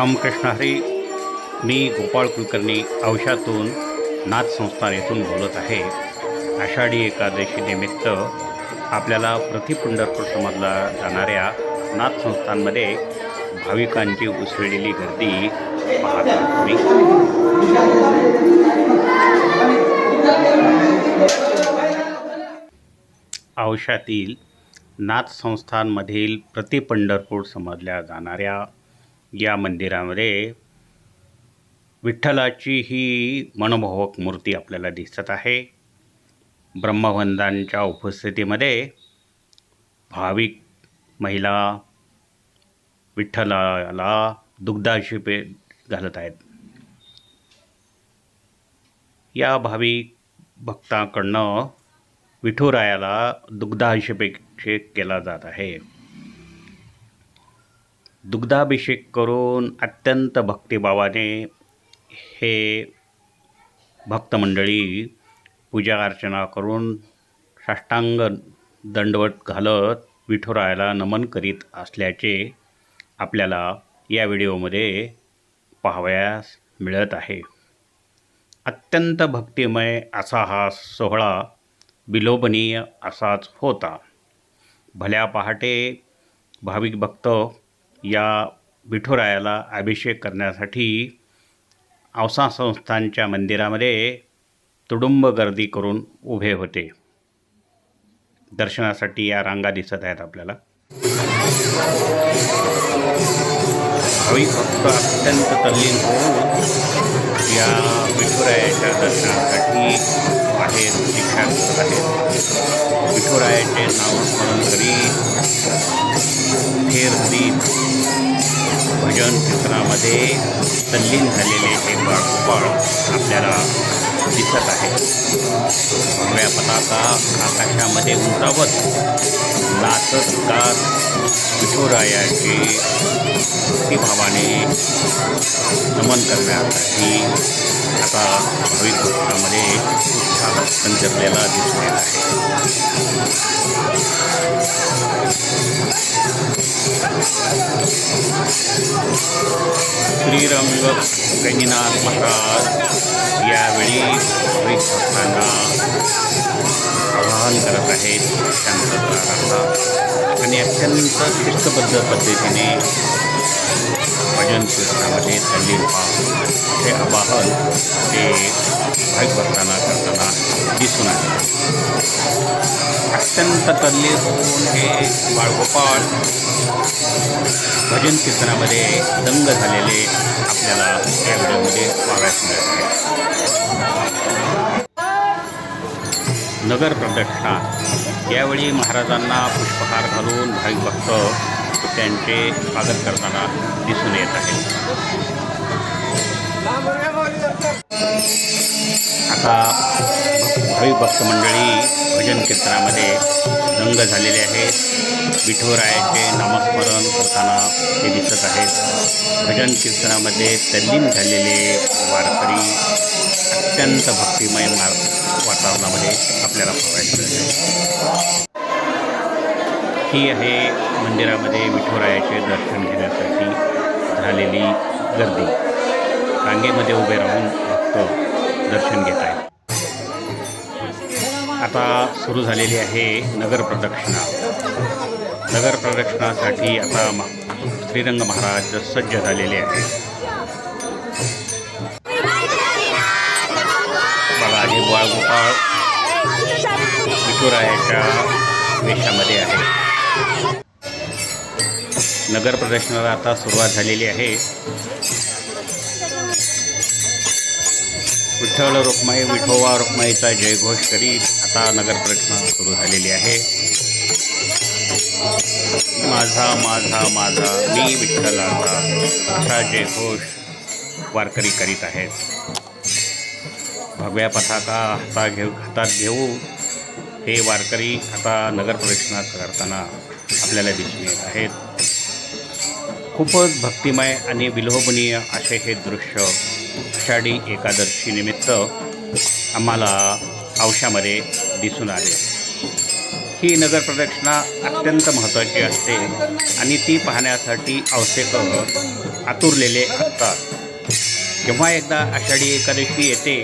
रामकृष्ण हरी. मी गोपाळ कुलकर्णी औषातून नाथ संस्थान येथून बोलत आहे. आषाढी एकादशीनिमित्त आपल्याला प्रतिपुंडरपूर समजला जाणाऱ्या नाथ संस्थानमध्ये भाविकांची उसळलेली गर्दी पाहता तुम्ही औषातील नाथ संस्थानमधील प्रतिपंढरपूर समजल्या जाणाऱ्या या मंदिरामध्ये विठ्ठलाची ही मनमोहक मूर्ती आपल्याला दिसत आहे. ब्रह्मवंदांच्या उपस्थितीमध्ये भाविक महिला विठ्ठलाला दुग्धाशिपे घालत आहेत. या भाविक भक्ताकडनं विठुरायाला दुग्धाभिषेक केला जात आहे. दुग्धाभिषेक करून अत्यंत भक्तिभावाने हे भक्तमंडळी पूजा अर्चना करून साष्टांग दंडवत घालत विठुरायाला नमन करीत असल्याचे आपल्याला या व्हिडिओमध्ये पाहावयास मिळत आहे. अत्यंत भक्तिमय असा हा सोहळा विलोभनीय असाच होता. भल्या पहाटे भाविक भक्त या विठुरायाला अभिषेक करण्यासाठी औसा संस्थांच्या मंदिरामध्ये तुडुंब गर्दी करून उभे होते. दर्शनासाठी या रांगा दिसत आहेत आपल्याला. भाविक भक्त अत्यंत तल्लीन होऊन या विठुरायाच्या दर्शनासाठी बाहेर दीक्षा करत आहेत विठुरायाचे नामस्मरण करीत फेर करीत भजन क्षेत्रामध्ये तल्लीन झालेले हे बाळ आपल्याला दिसत आहे. भगव्या पताका आकाशामध्ये उंचावत नाचत गात विठुरायाची भक्तिभावाने नमन करण्यासाठी आता भाविक भक्तामध्ये उत्साह संचरलेला दिसून येत आहे श्रीरंग गणिनाथ महाराज यावेळी भाविक भक्तांना आवाहन करत आहेत शांतता राखा आणि अत्यंत शिस्तबद्ध पद्धतीने भजन कीर्तनामध्ये तल्लीन व्हा हे आवाहन ते भाविक भक्तांना करताना दिसून आले. अत्यंत तल्लीन होऊन हे बाळगोपाळ भजन कीर्तनामध्ये दंग झालेले आपल्याला या व्हिडिओमध्ये पाहायला मिळत आहे. नगर प्रदक्षिणा यावेळी महाराजांना पुष्पहार घालून भाविक भक्त त्यांचे स्वागत करताना दिसून येत आहे. आता भाविक भक्त मंडळी भजन कीर्तनामध्ये दंग झालेले आहेत. विठोरायाचे नामस्मरण करताना ते दिसत आहेत. भजन कीर्तनामध्ये तल्लीन झालेले वारकरी अत्यंत भक्तिमय मार वातावरणामध्ये आपल्याला पाहायला मिळते ही आहे मंदिरामध्ये विठुरायाचे दर्शन घेण्यासाठी झालेली गर्दी. रांगेमध्ये उभे राहून भक्त दर्शन घेत आहेत. आता सुरू झालेली आहे नगर प्रदक्षिणा. नगर प्रदक्षिणासाठी आता श्रीरंग महाराज सज्ज झालेले आहेत. बघा हे बाळगोपाळ विठुरायाच्या वेशामध्ये आहे नगर प्रदर्शनाला आता सुरुवात झालेली आहे. विठ्ठल रुक्माई विठोबा रुक्माईचा जयघोष करीत आता नगर प्रदक्षिणा सुरू झालेली आहे. माझा माझा माझा मी विठ्ठलाचा असा जयघोष वारकरी करीत आहेत भगव्या पथाका हाता घेऊ हातात घेऊ हे वारकरी आता नगर प्रदक्षिणा करताना आपल्याला दिसून येत आहेत. खूपच भक्तिमय आणि विलोभनीय असे हे दृश्य आषाढी एकादशीनिमित्त आम्हाला औशामध्ये दिसून आले. ही नगर प्रदक्षिणा अत्यंत महत्त्वाची असते आणि ती पाहण्यासाठी आवश्यक आतुरलेले असतात. जेव्हा एकदा आषाढी एकादशी येते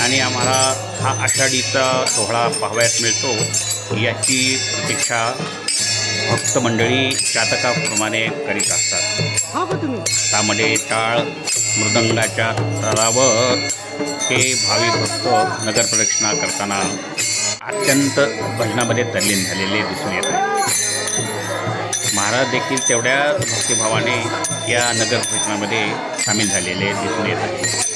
आणि आम्हाला हा आषाढीचा सोहळा पाहावयास मिळतो याची प्रतीक्षा भक्त मंडळी जातकाप्रमाणे करीत असतात. त्यामध्ये टाळ मृदंगाच्या तालावर हे भाविक भक्त नगरप्रदक्षिणा करताना अत्यंत भजनामध्ये तल्लीन झालेले दिसून येत आहेत महाराज देखील तेवढ्या भक्तिभावाने या नगरप्रदक्षिणामध्ये सामील झालेले दिसून येत आहेत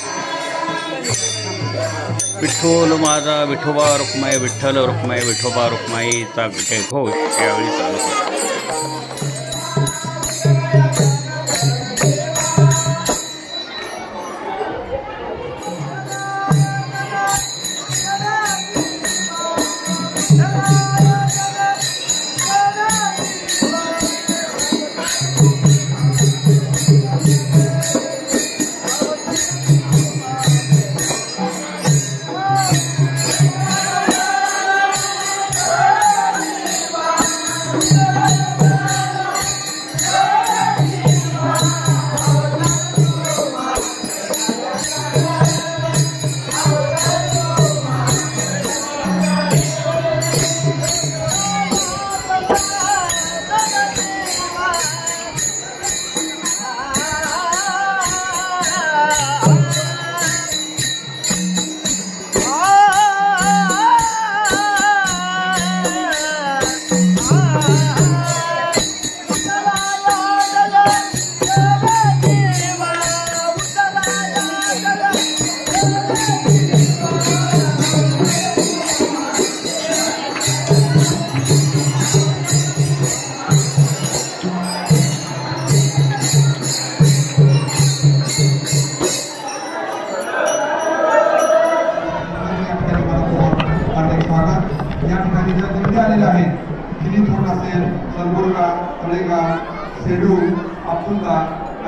विठ्ठल माझा विठोबा रुक्माई विठ्ठल रुक्माई विठोबा रुक्माईचा जय घोष हो, यावेळी चालू होता.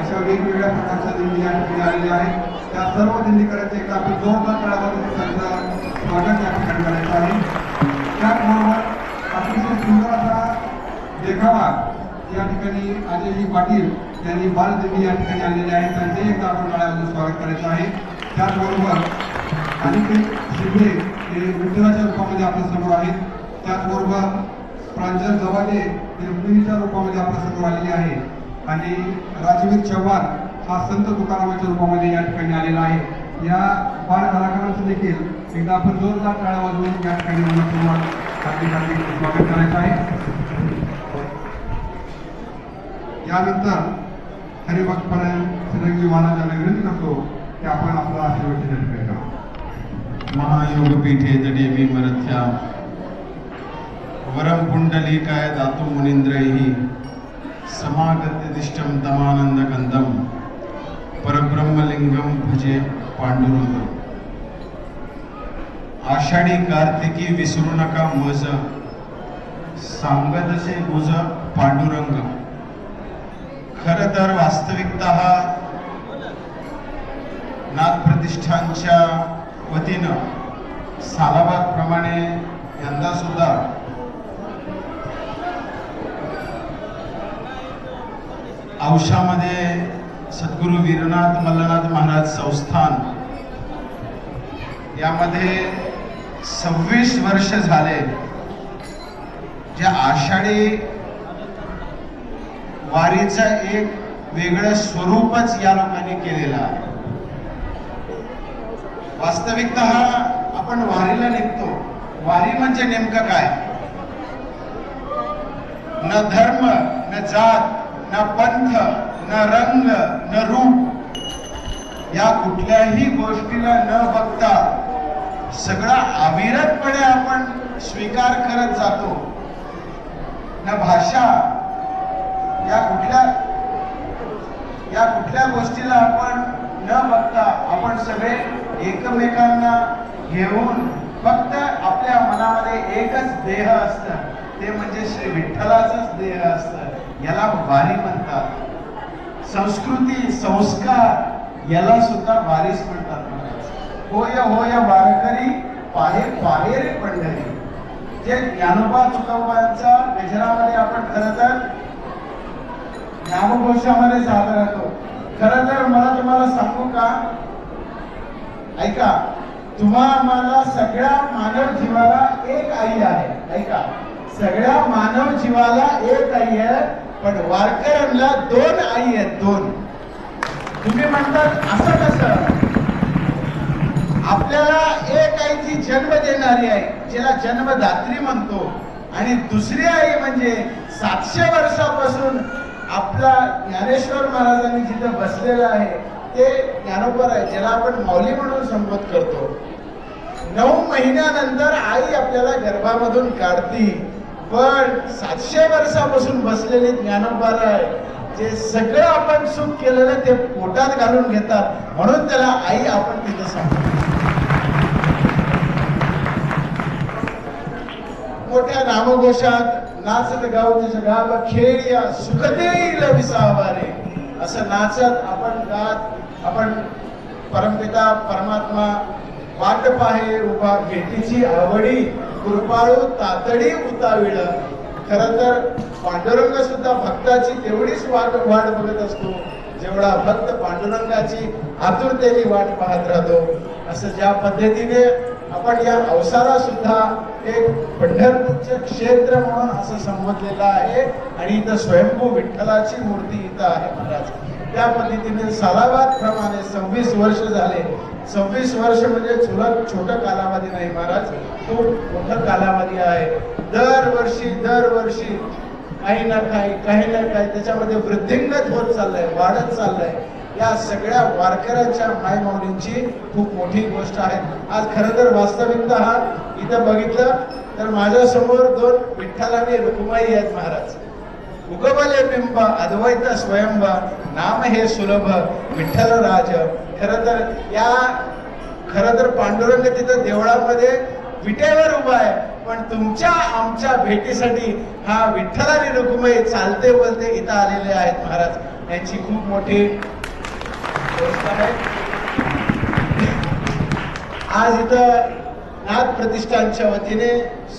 अशा वेगवेगळ्या प्रकारच्या दिंडी या ठिकाणी आलेल्या आहेत. त्या सर्व दिंडीकरांचे एकदा आपण जोरदार तळावर त्यांचा स्वागत या ठिकाणी करायचं आहे. त्याचबरोबर अतिशय सुंदर असा देखावा या ठिकाणी अजयजी पाटील यांनी बालदिंडी या ठिकाणी आलेले आहेत. त्यांचे एकदा आपण काळामध्ये स्वागत करायचं आहे. त्याचबरोबर अनिकेत शिंदे हे विठ्ठलाच्या रूपामध्ये आपल्यासमोर आहेत. त्याचबरोबर प्रांजल जवाले हे रुक्मिणीच्या रूपामध्ये आपल्यासमोर आलेले आहे आणि राजवीर चव्हाण हा संत तुकारामाच्या रूपामध्ये या ठिकाणी आलेला आहे. या बाल कलाकारांचं देखील एकदा आपण जोरदार टाळ्या वाजवून या ठिकाणी मला मनापूर्वक हार्दिक हार्दिक स्वागत करायचं आहे. यानंतर हरिभक्तपणे श्रीरंगी महाराजांना विनंती करतो की आपण आपला आशीर्वाद ठिकाणी करा महायोगपीठे जडे मी मरथ्या वरम कुंडली काय दातु मुनिंद्रही समागत्यदिष्टं तमानन्दकन्दं परब्रह्मलिंगम भजे पांडुरंग आषाढी कार्तिकी विसरू नका मज सांगतसे मुज पांडुरंग खर तर वास्तविकता हा नाथ वतीनं सालाबाद प्रमाणे यंदा सुद्धा औशामध्ये सद्गुरू वीरनाथ मल्लनाथ महाराज संस्थान. यामध्ये सव्वीस वर्ष झाले. ज्या आषाढी वारीचं एक वेगळं स्वरूपच या लोकांनी केलेलं आहे. वास्तविकत आपण वारीला निघतो. वारी म्हणजे नेमकं काय? न धर्म न जात न पंथ न रंग न रूप. या कुठल्याही गोष्टीला न बघता सगळा अविरतपणे आपण स्वीकार करत जातो. ना भाषा. या कुठल्या या कुठल्या गोष्टीला आपण न बघता आपण सगळे एकमेकांना घेऊन फक्त आपल्या मनामध्ये एकच देह असतं. ते म्हणजे श्री विठ्ठलाच देह असतं. याला वारी म्हणतात. संस्कृती संस्कार याला सुद्धा वारीस म्हणतात होय होय वारकरी पाहे पाहे रे पंढरी. जे ज्ञानोबा तुकोबांच्या गजरामध्ये आपण खर तर ज्ञानघोषामध्ये जात राहतो. खर तर मला तुम्हाला सांगू का? ऐका तुम्हा आम्हाला सगळ्या मानव जीवाला एक आई आहे. ऐका सगळ्या मानव जीवाला एक आई आहे. पण वारकऱ्यांना दोन आई आहेत दोन. तुम्ही म्हणतात असं कसं? आपल्याला एक आई जी जन्म देणारी आहे जिला जन्मदात्री म्हणतो आणि दुसरी आई म्हणजे सातशे वर्षापासून आपला ज्ञानेश्वर महाराजांनी जिथं बसलेलं आहे ते ज्ञानोबर आहे ज्याला आपण माऊली म्हणून संबोध करतो. नऊ महिन्यानंतर आई आपल्याला गर्भामधून काढती. पण सातशे वर्षापासून बसलेले ज्ञानोबार आहे जे सगळं आपण सुख केलेलं ते पोटात घालून घेतात. म्हणून त्याला आई आपण तिथं सांगतो. मोठ्या नामघोषात नाचत गावच्या गाव खेळिया सुख देईल विसावारे. असं नाचत आपण गात आपण परमपिता परमात्मा वाट पाहे उभा भेटीची आवडी कृपाळू तातडी उताविळ. खर तर पांडुरंग सुद्धा भक्ताची तेवढीच वाट वाट बघत असतो जेवढा भक्त पांडुरंगाची आतुरतेने वाट पाहत राहतो. असं ज्या पद्धतीने आपण या अवसारा सुद्धा एक पंढरपूरचे क्षेत्र म्हणून असं संबोधलेलं आहे आणि इथं स्वयंभू विठ्ठलाची मूर्ती इथं आहे महाराज. त्या पद्धतीने सालाबाद प्रमाणे सव्वीस वर्ष झाले सव्वीस वर्ष म्हणजे चुलत छोटं कालावधी नाही महाराज तो मोठा कालावधी आहे. दरवर्षी दरवर्षी काही ना काही काही ना काही त्याच्यामध्ये वृद्धिंगत होत चाललंय वाढत चाललंय. या सगळ्या वारकऱ्यांच्या मायमाऊलींची खूप मोठी गोष्ट आहे. आज खरं तर वास्तविकता हा इथं बघितलं तर माझ्यासमोर दोन विठ्ठल आणि रुक्माई आहेत महाराज. उगवले बिंब अद्वैत स्वयंभ नाम हे सुलभ विठ्ठल राज खरं तर या खरं तर पांडुरंग तिथं देवळामध्ये विटेवर उभा आहे. पण तुमच्या आमच्या भेटीसाठी हा विठ्ठल आणि चालते बोलते इथं आलेले आहेत महाराज. यांची खूप मोठी गोष्ट आहे. आज इथं नाथ प्रतिष्ठानच्या वतीने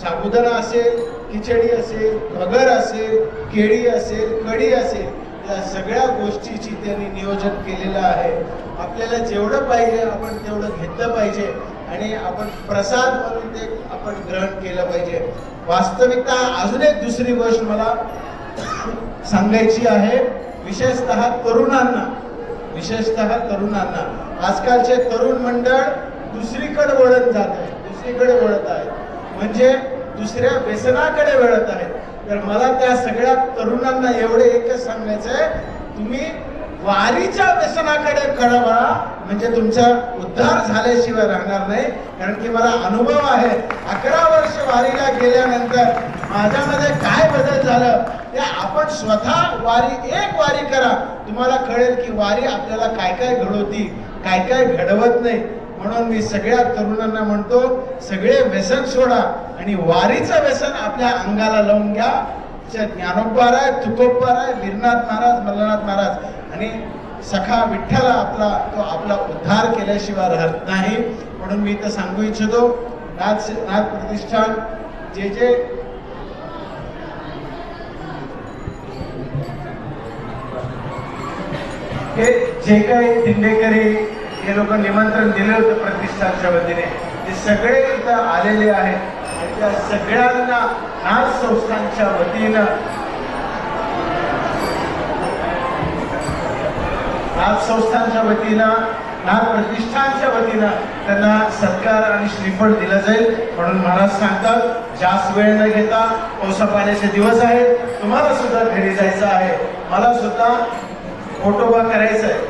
साबुदाणा असेल खिचडी असेल भगर असेल केळी असेल कढी असेल या सगळ्या गोष्टीची त्यांनी नियोजन केलेलं आहे. आपल्याला जेवढं पाहिजे आपण तेवढं घेतलं पाहिजे. आणि आपण प्रसाद म्हणून ते आपण ग्रहण केलं पाहिजे. वास्तविकता अजून एक दुसरी गोष्ट मला सांगायची आहे. विशेषतः तरुणांना विशेषतः तरुणांना. आजकालचे तरुण मंडळ दुसरीकडे वळत जात आहे दुसरीकडे वळत आहे. म्हणजे दुसऱ्या व्यसनाकडे वळत आहेत. तर मला त्या सगळ्या तरुणांना एवढे एकच सांगायचं आहे तुम्ही वारीच्या व्यसनाकडे कळवा वळा म्हणजे तुमचा उद्धार झाल्याशिवाय राहणार नाही. कारण की मला अनुभव आहे अकरा वर्ष वारीला गेल्यानंतर माझ्यामध्ये काय बदल झालं ते आपण स्वतः वारी एक वारी करा. तुम्हाला कळेल की वारी आपल्याला काय काय घडवती काय काय घडवत नाही. म्हणून मी सगळ्या तरुणांना म्हणतो सगळे व्यसन सोडा. आणि वारीचं व्यसन आपल्या अंगाला लावून घ्या. जे ज्ञानोबार आहे तुकोबार आहे वीरनाथ महाराज मल्लनाथ महाराज. आणि सखा विठ्ठला आपला तो आपला उद्धार केल्याशिवाय राहत नाही. म्हणून मी इथं सांगू इच्छितो नाथ नाथ प्रतिष्ठान जे जे हे जे काही दिंडेकरी हे लोक निमंत्रण दिले होते प्रतिष्ठानच्या वतीने ते सगळे इथं आलेले आहेत. त्या सगळ्यांना आज संस्थांच्या वतीनं. नाथ संस्थांच्या वतीनं नाथ प्रतिष्ठानच्या वतीनं त्यांना सत्कार आणि श्रीफळ दिलं जाईल म्हणून महाराज सांगतात जास्त वेळ न घेता पावसा पाण्याचे दिवस आहेत तुम्हाला सुद्धा घरी जायचं आहे. मला सुद्धा फोटोबा करायचा आहे.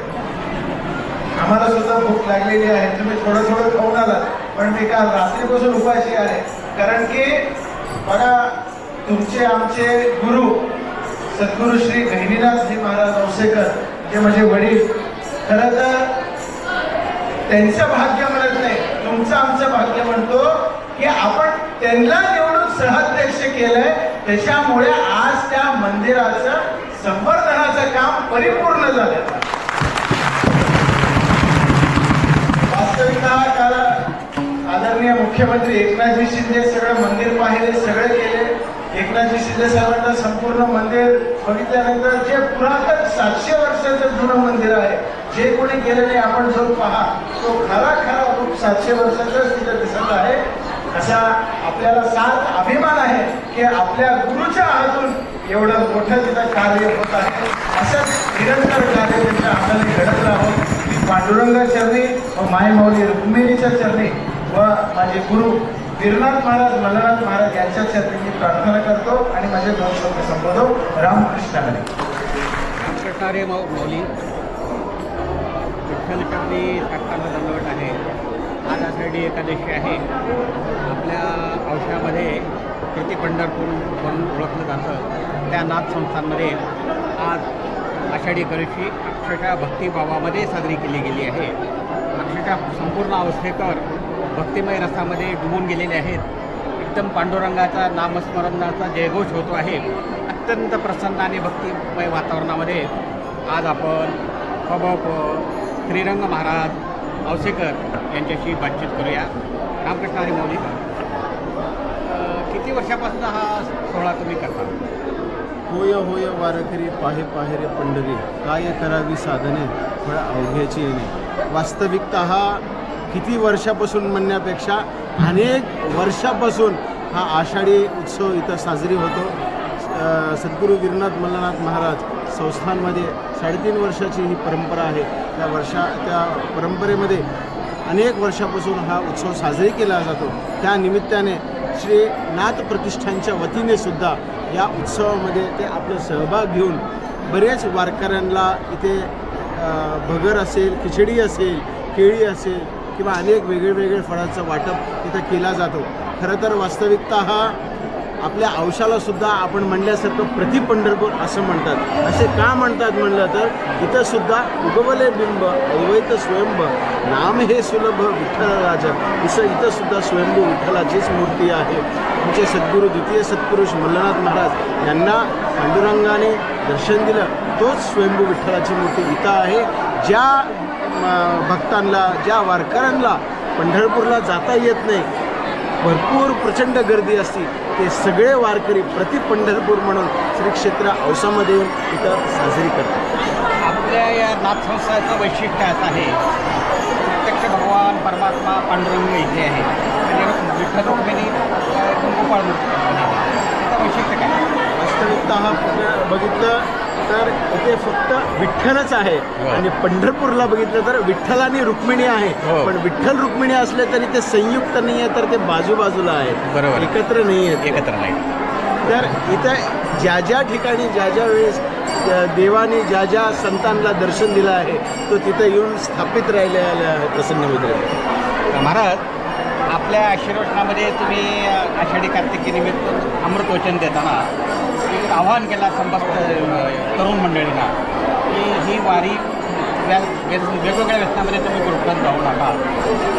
आम्हाला सुद्धा भूक लागलेली आहे. तुम्ही थोडं थोडं खाऊन आलात पण मी काल रात्रीपासून उपाशी आहे. कारण की बघा तुमचे आमचे गुरु सद्गुरु श्री गहिनीनाथजी महाराज औसेकर जे माझे वडील. खरं तर त्यांचं भाग्य म्हणत नाही. तुमचं आमचं भाग्य म्हणतो की आपण त्यांना निवडून सहअध्यक्ष केलंय. त्याच्यामुळे आज त्या मंदिराचं संवर्धनाचं काम परिपूर्ण झालं. वास्तविक आदरणीय मुख्यमंत्री एकनाथजी शिंदे सगळं मंदिर पाहिले सगळे केले. एकनाथजी शिंदे साहेबांना संपूर्ण मंदिर बघितल्यानंतर जे पुरातन सातशे वर्षाचं जुनं मंदिर आहे जे कोणी गेलेले आपण जो पहा तो खरा खरा रूप सातशे वर्षाचाच तिथं दिसत आहे. असा आपल्याला सात अभिमान आहे की आपल्या गुरुच्या हातून एवढं मोठं तिथं कार्य होत आहे. असंच निरंतर कार्य त्यांच्या हाताने घडत राहो पांडुरंगा पांडुरंग चरणी व मायमौली रुक्मिणीच्या चरणी व माझे गुरु वीरनाथ महाराज मल्लनाथ महाराज यांच्या चरणी मी प्रार्थना करतो आणि माझे दोन शब्द संबोधव रामकृष्ण हरी कृष्णारे मौली विठ्ठल चरणी दंडवट आहे. आज आषाढी एकादशी आहे. आपल्या औषधामध्ये किती पंढरपूर म्हणून ओळखलं जातं त्या नाथ संस्थांमध्ये आज आषाढी एकादशी अक्षरशः भक्तिभावामध्ये साजरी केली गेली आहे. अक्षरशः संपूर्ण अवस्थेकर भक्तिमय रसामध्ये डुबून गेलेले आहेत. एकदम पांडुरंगाचा नामस्मरणाचा जयघोष होतो आहे. अत्यंत प्रसन्न आणि भक्तिमय वातावरणामध्ये आज आपण पबप श्रीरंग महाराज औसेकर यांच्याशी बातचीत करूया. रामकृष्ण हरी मौली किती वर्षापासून हा सोहळा तुम्ही करता? होय होय वारकरी पाहे पाहे रे पंढरी काय करावी साधने फळ अवघ्याची येणे. वास्तविकता हा किती वर्षापासून म्हणण्यापेक्षा अनेक वर्षापासून हा आषाढी उत्सव इथं साजरी होतो. सद्गुरू गिरनाथ मल्लनाथ महाराज संस्थांमध्ये साडेतीन वर्षाची ही परंपरा आहे. त्या वर्षा त्या परंपरेमध्ये अनेक वर्षापासून हा उत्सव साजरी केला जातो. त्या निमित्ताने श्री नाथ प्रतिष्ठानच्या वतीने सुद्धा या उत्सवामध्ये ते आपलं सहभाग घेऊन बरेच वारकऱ्यांना इथे भगर असेल खिचडी असेल केळी असेल किंवा अनेक वेगळेवेगळे फळांचं वाटप इथं केला जातो. खरं तर वास्तविकता हा आपल्या औषाला सुद्धा आपण म्हणल्यासारखं प्रति पंढरपूर असं म्हणतात. असे का म्हणतात म्हणलं तर इथं सुद्धा उगवले बिंब अद्वैत स्वयंभ नाम हे सुलभ विठ्ठल राजा इथं इथं सुद्धा स्वयंभू विठ्ठलाचीच मूर्ती आहे. आमचे सद्गुरू द्वितीय सत्पुरुष मल्लनाथ महाराज यांना पांडुरंगाने दर्शन दिलं. तोच स्वयंभू विठ्ठलाची मूर्ती इथं आहे. ज्या भक्तांना ज्या वारकऱ्यांना पंढरपूरला जाता येत नाही भरपूर प्रचंड गर्दी असती ते सगळे वारकरी प्रति पंढरपूर म्हणून श्री क्षेत्र औसामध्ये येऊन इथं साजरी करतात. आपल्या या नाथ संस्थाचं वैशिष्ट्य असं आहे प्रत्यक्ष भगवान परमात्मा पांडुरंग इथे आहे. आणि विठ्ठल रुक्मिणी कुंकुपाळ वैशिष्ट्य काय? वास्तविकता हा बघितलं. तर इथे फक्त विठ्ठलच आहे. आणि पंढरपूरला बघितलं तर विठ्ठल आणि रुक्मिणी आहे हो. पण विठ्ठल रुक्मिणी असले तरी ते संयुक्त नाही आहे तर ते बाजूबाजूला आहेत बरोबर. एकत्र नाही आहेत एकत्र नाही तर इथं ज्या ज्या ठिकाणी ज्या ज्या वेळेस देवाने ज्या ज्या संतांना दर्शन दिलं आहे तो तिथं येऊन स्थापित राहिलेला आहे प्रसन्न मित्र महाराज आपल्या आशीर्वचनामध्ये तुम्ही आषाढी कार्तिकी निमित्त अमृतवचन देताना एक आव्हान केला समस्त तरुण मंडळींना. की ही वारी व्या वेगवेगळ्या व्यसनामध्ये तुम्ही गुरुकुलात जाऊ नका.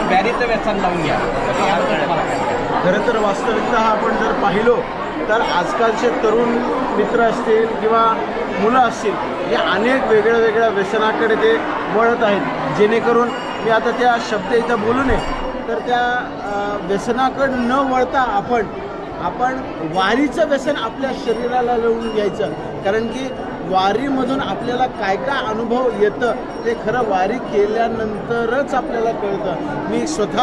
व्यारीचं व्यसन लावून घ्या. खरं तर वास्तविकता हा आपण जर पाहिलो तर आजकालचे तरुण मित्र असतील किंवा मुलं असतील हे अनेक वेगळ्या वेगळ्या व्यसनाकडे ते वळत आहेत. जेणेकरून मी आता त्या शब्द इथं बोलू नये. तर त्या व्यसनाकडे व्यसनाकडं न वळता आपण आपण वारीचं व्यसन आपल्या शरीराला लावून घ्यायचं. कारण की वारीमधून आपल्याला काय काय अनुभव येतं ते खरं वारी केल्यानंतरच आपल्याला कळतं. मी स्वतः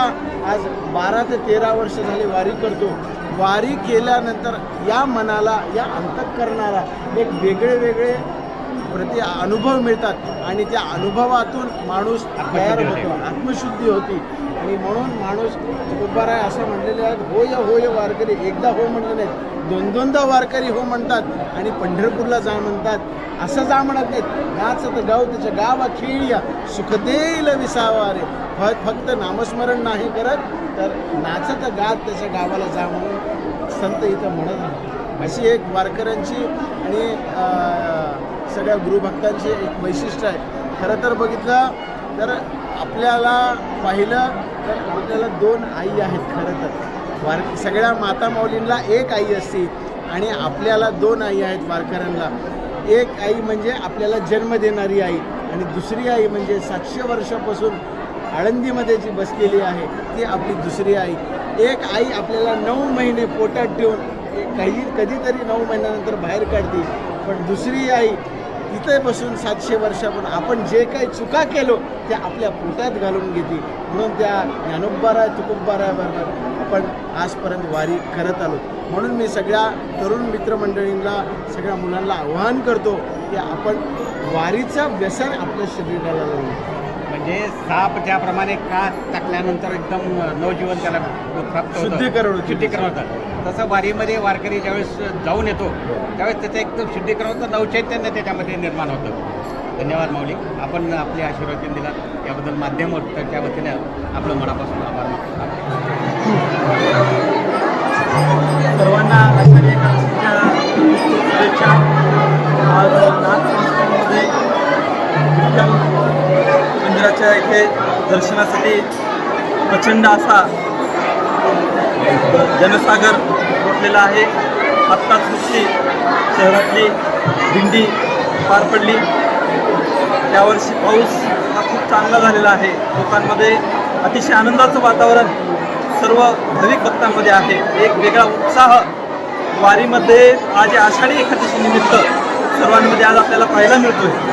आज बारा ते तेरा वर्ष झाली वारी करतो. वारी केल्यानंतर या मनाला या अंतःकरणाला एक वेगळे वेगळे प्रति अनुभव मिळतात. आणि त्या अनुभवातून माणूस तयार होतो आत्मशुद्धी होती. आणि म्हणून माणूस तुकोबाराय असं म्हणलेले आहेत होय होय वारकरी. एकदा हो म्हणलं नाहीत. दोन दोनदा वारकरी हो म्हणतात आणि पंढरपूरला जा म्हणतात. असं जा म्हणत नाहीत. तर गाव त्याच्या गावा खेळिया सुखदेल विसावा रे. फ- फक्त नामस्मरण नाही करत तर नाचत गात त्याच्या गावाला जा म्हणून संत इथं म्हणत नाही अशी एक वारकऱ्यांची आणि सगळ्या गुरुभक्तांची एक वैशिष्ट्य आहे. खरं तर बघितलं तर आपल्याला पाहिलं तर आपल्याला दोन आई आहेत खरं तर. वार सगळ्या माता माऊलींना एक आई असते आणि आपल्याला दोन आई आहेत वारकऱ्यांना. एक आई म्हणजे आपल्याला जन्म देणारी आई आणि दुसरी आई म्हणजे सातशे वर्षापासून आळंदीमध्ये जी बसलेली आहे ती आपली दुसरी आई. एक आई आपल्याला नऊ महिने पोटात ठेवून काही कधीतरी नऊ महिन्यानंतर बाहेर काढते. पण दुसरी आई तिथे बसून सातशे वर्षापून आपण जे काही चुका केलो त्या आपल्या पोटात घालून घेते म्हणून त्या ज्ञानोबारा तुकोबाराबरोबर आपण आजपर्यंत वारी करत आलो. म्हणून मी सगळ्या तरुण मित्रमंडळींना सगळ्या मुलांना आवाहन करतो की आपण वारीचं व्यसन आपल्या शरीराला लावू. म्हणजे साप ज्याप्रमाणे का टाकल्यानंतर एकदम नवजीवन त्याला प्राप्त शुद्धीकरण. शुद्धीकरण होतं. तसं वारीमध्ये वारकरी ज्यावेळेस जाऊन येतो त्यावेळेस त्याचं एकदम शुद्धीकरण होतं नवचैतन्य त्याच्यामध्ये निर्माण होतं. धन्यवाद माऊली. आपण आपले आशीर्वाद दिला. याबद्दल माध्यम होतं त्या वतीनं आपलं मनापासून आभार मानतो. सर्वांना मंदिराच्या इथे दर्शनासाठी प्रचंड असा जनसागर लोटलेला आहे. आत्ताच नुसती शहरातली दिंडी पार पडली. यावर्षी पाऊस हा खूप चांगला झालेला आहे. लोकांमध्ये अतिशय आनंदाचं वातावरण सर्व भाविक भक्तांमध्ये आहे. एक वेगळा उत्साह वारीमध्ये आज आषाढी एकादशी निमित्त सर्वांमध्ये आज आपल्याला पाहायला मिळतोय.